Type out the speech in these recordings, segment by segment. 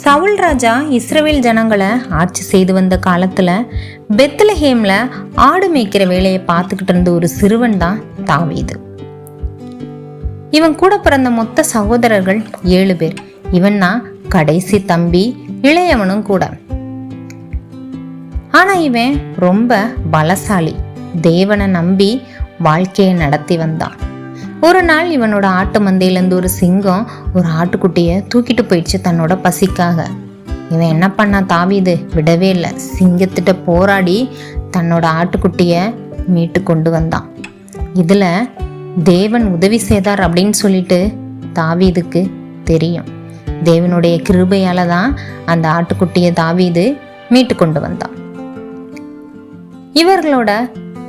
சவுல் ராஜா Israel ஜனங்களை ஆட்சி செய்து வந்த காலத்துல பெத்லஹேம்ல ஆடு மேய்க்கிற வேலையை பார்த்துக்கிட்டு இருந்த ஒரு சிறுவன் தான் தாவீது. இவன் கூட பிறந்த மொத்த சகோதரர்கள் ஏழு பேர். இவன் தான் கடைசி தம்பி இளையவனும் கூட. ஆனா இவன் ரொம்ப பலசாலி. தேவனை நம்பி வாழ்க்கையை நடத்தி வந்தான். ஒரு நாள் இவனோட ஆட்டு மந்தையிலேருந்து ஒரு சிங்கம் ஒரு ஆட்டுக்குட்டியை தூக்கிட்டு போயிடுச்சு தன்னோட பசிக்காக. இவன் என்ன பண்ணா தாவிது விடவே இல்லை. சிங்கத்திட்ட போராடி தன்னோட ஆட்டுக்குட்டியை மீட்டு கொண்டு வந்தான். இதில் தேவன் உதவி செய்தார் அப்படின்னு சொல்லிட்டு தாவீதுக்கு தெரியும். தேவனுடைய கிருபையால் தான் அந்த ஆட்டுக்குட்டியை தாவீது மீட்டு கொண்டு வந்தான். இவர்களோட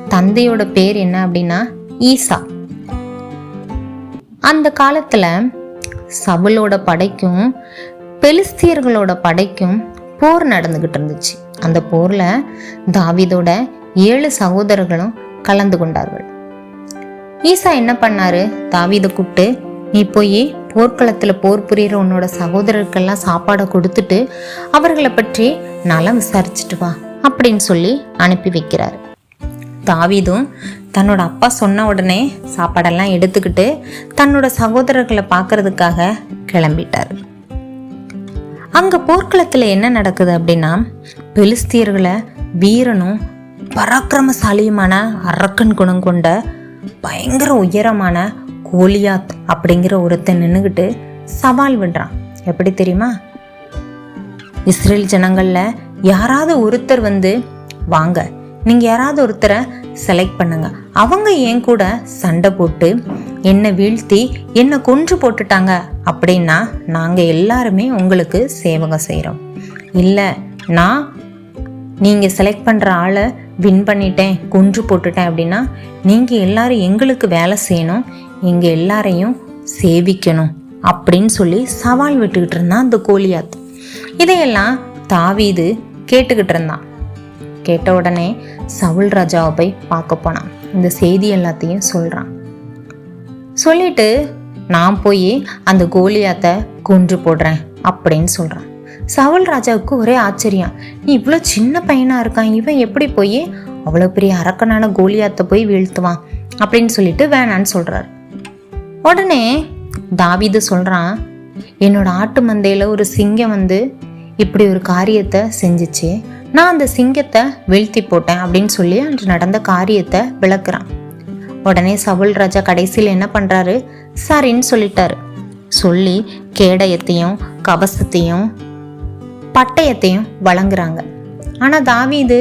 தந்தையோட பேர் என்ன அப்படின்னா ஈசா. அந்த காலத்துல சபலோட படைக்கும் பெலிஸ்தியர்களோட படைக்கும் போர் நடந்துகிட்டு இருந்துச்சு. அந்த போர்ல தாவிதோட ஏழு சகோதரர்களும் கலந்து கொண்டார்கள். ஈசா என்ன பண்ணாரு? தாவீதை கூப்பிட்டு நீ போய் போர்க்களத்துல போர் புரியிற உன்னோட சகோதரருக்கெல்லாம் சாப்பாடை கொடுத்துட்டு அவர்களை பற்றி நலம் விசாரிச்சுட்டு வா அப்படின்னு சொல்லி அனுப்பி வைக்கிறாரு. தாவிதும் தன்னோட அப்பா சொன்ன உடனே சாப்பாடெல்லாம் எடுத்துக்கிட்டு தன்னோட சகோதரர்களை பார்க்கறதுக்காக கிளம்பிட்டார். அங்கே போர்க்களத்தில் என்ன நடக்குது அப்படின்னா பெலிஸ்தியர்களை வீரனும் பராக்கிரமசாலியுமான அரக்கன் குணம் கொண்ட பயங்கர உயரமான கோலியாத் அப்படிங்கிற ஒருத்தன் நின்றுக்கிட்டு சவால் விடுறான். எப்படி தெரியுமா? இஸ்ரேல் ஜனங்களில் யாராவது ஒருத்தர் வந்து வாங்க நீங்கள் யாராவது ஒருத்தரை செலக்ட் பண்ணுங்க. அவங்க என் கூட சண்டை போட்டு என்னை வீழ்த்தி என்னை கொன்று போட்டுட்டாங்க அப்படின்னா நாங்கள் எல்லாருமே உங்களுக்கு சேவகம் செய்கிறோம் இல்லை நான் நீங்கள் செலக்ட் பண்ணுற ஆளை வின் பண்ணிட்டேன் கொன்று போட்டுட்டேன் அப்படின்னா நீங்கள் எல்லாரும் எங்களுக்கு வேலை செய்யணும் எங்கள் எல்லாரையும் சேவிக்கணும் அப்படின்னு சொல்லி சவால் விட்டுக்கிட்டு இருந்தான் அந்த கோலியாத். இதையெல்லாம் தாவீது கேட்டுக்கிட்டு இருந்தான். கேட்ட உடனே சவுல் ராஜாவை போய் பார்க்க போனான். இந்த செய்தி எல்லாத்தையும் சொல்றான். சொல்லிட்டு நான் போய் அந்த கோலியாத்தை கொன்று போடுறேன் அப்படின்னு சொல்றான். சவுல் ராஜாவுக்கு ஒரே ஆச்சரியம். நீ இவ்வளோ சின்ன பையனாக இருக்கான். இவன் எப்படி போய் அவ்வளோ பெரிய அரக்கனான கோலியாத்தை போய் வீழ்த்துவான்? அப்படின்னு சொல்லிட்டு வேணான்னு சொல்றாரு. உடனே தாவிது சொல்றான் என்னோட ஆட்டு மந்தையில் ஒரு சிங்கம் வந்து இப்படி ஒரு காரியத்தை செஞ்சிச்சு. நான் அந்த சிங்கத்தை வீழ்த்தி போட்டேன் அப்படின்னு சொல்லி அன்று நடந்த காரியத்தை விளக்குறான். உடனே சவுல் ராஜா கடைசியில் என்ன பண்ணுறாரு சரின்னு சொல்லிட்டாரு. சொல்லி கேடயத்தையும் கவசத்தையும் பட்டயத்தையும் வழங்குறாங்க. ஆனா தாவீது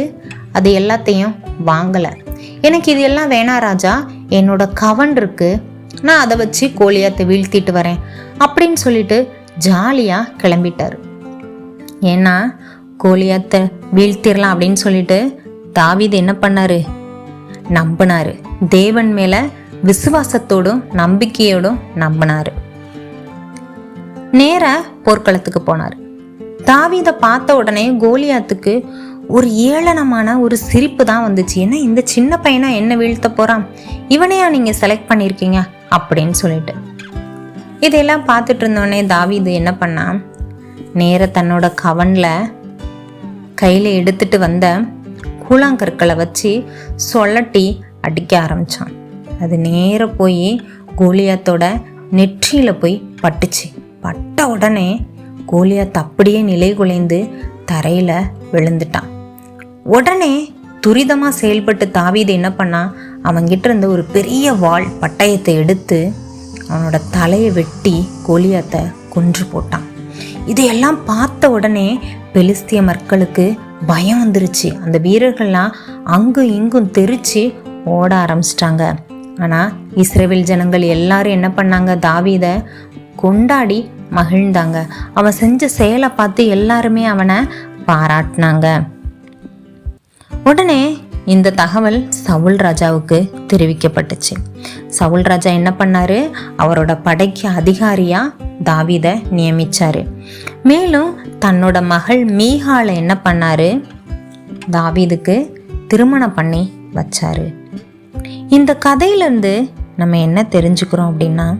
அது எல்லாத்தையும் வாங்கலை. எனக்கு இது எல்லாம் வேணாம் ராஜா என்னோட கவன் இருக்கு. நான் அதை வச்சு கோழியாத்தை வீழ்த்திட்டு வரேன் அப்படின்னு சொல்லிட்டு ஜாலியாக கிளம்பிட்டாரு. ஏன்னா கோலியாத்தை வீழ்த்திடலாம் அப்படின்னு சொல்லிட்டு தாவீது என்ன பண்ணாரு? நம்பினாரு. தேவன் மேல விசுவாசத்தோடும் நம்பிக்கையோடும் நம்பினாரு. நேர போர்க்களத்துக்கு போனார். தாவீதை பார்த்த உடனே கோலியாத்துக்கு ஒரு ஏளனமான ஒரு சிரிப்பு தான் வந்துச்சு. ஏன்னா இந்த சின்ன பையனா என்ன வீழ்த்த போறான்? இவனையா நீங்க செலக்ட் பண்ணியிருக்கீங்க? அப்படின்னு சொல்லிட்டு. இதையெல்லாம் பார்த்துட்டு இருந்தோடனே தாவீது என்ன பண்ணான்? நேர தன்னோட கவனில் கையில் எடுத்துட்டு வந்த கூழாங்கற்களை வச்சு சொல்லட்டி அடிக்க ஆரம்பித்தான் அது நேராக போய் கோலியாத்தோட நெற்றியில் போய் பட்டுச்சு. பட்ட உடனே கோலியாத் அப்படியே நிலை குலைந்து தரையில் விழுந்துட்டான். உடனே துரிதமாக செயல்பட்டு தாவீது என்ன பண்ணான் அவங்கிட்ட இருந்த ஒரு பெரிய வாள் பட்டயத்தை எடுத்து அவனோட தலையை வெட்டி கோலியாத்தை கொன்று போட்டான். இதையெல்லாம் பார்த்த உடனே பெலிஸ்திய மக்களுக்கு பயம் வந்துருச்சு. அந்த வீரர்கள்லாம் அங்கும் இங்கும் தெரிச்சு ஓட ஆரம்பிச்சிட்டாங்க. ஆனால் இஸ்ரேவில் ஜனங்கள் எல்லாரும் என்ன பண்ணாங்க? தாவீதை கொண்டாடி மகிழ்ந்தாங்க. அவன் செஞ்ச செயலை பார்த்து எல்லாருமே அவனை பாராட்டினாங்க. உடனே இந்த தகவல் சவுல் ராஜாவுக்கு தெரிவிக்கப்பட்டுச்சு. சவுல் ராஜா என்ன பண்ணாரு? அவரோட படைக்கு அதிகாரியா தாவீதை நியமித்தார் மேலும் தன்னோட மகள் மீகால என்ன பண்ணார்? தாவீதுக்கு திருமணம் பண்ணி வச்சார். இந்த கதையிலேருந்து நம்ம என்ன தெரிஞ்சுக்கிறோம் அப்படின்னா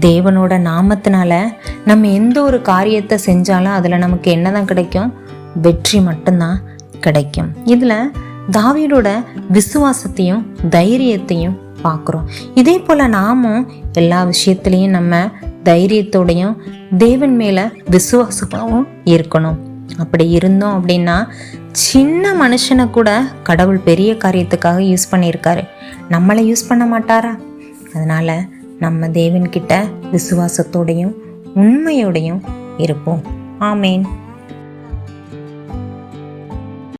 தேவனோட நாமத்தினால நம்ம எந்த ஒரு காரியத்தை செஞ்சாலும் அதில் நமக்கு என்னதான் கிடைக்கும்? வெற்றி மட்டும்தான் கிடைக்கும். இதில் தாவியோட விசுவாசத்தையும் தைரியத்தையும் பார்க்குறோம். இதே போல் நாமும் எல்லா விஷயத்துலேயும் நம்ம தைரியத்தோடையும் தேவன் மேலே விசுவாசமாகவும் இருக்கணும். அப்படி இருந்தோம் அப்படின்னா சின்ன மனுஷனை கூட கடவுள் பெரிய காரியத்துக்காக யூஸ் பண்ணியிருக்காரு. நம்மளை யூஸ் பண்ண மாட்டாரா? அதனால் நம்ம தேவன்கிட்ட விசுவாசத்தோடையும் உண்மையோடையும் இருப்போம். ஆமேன்.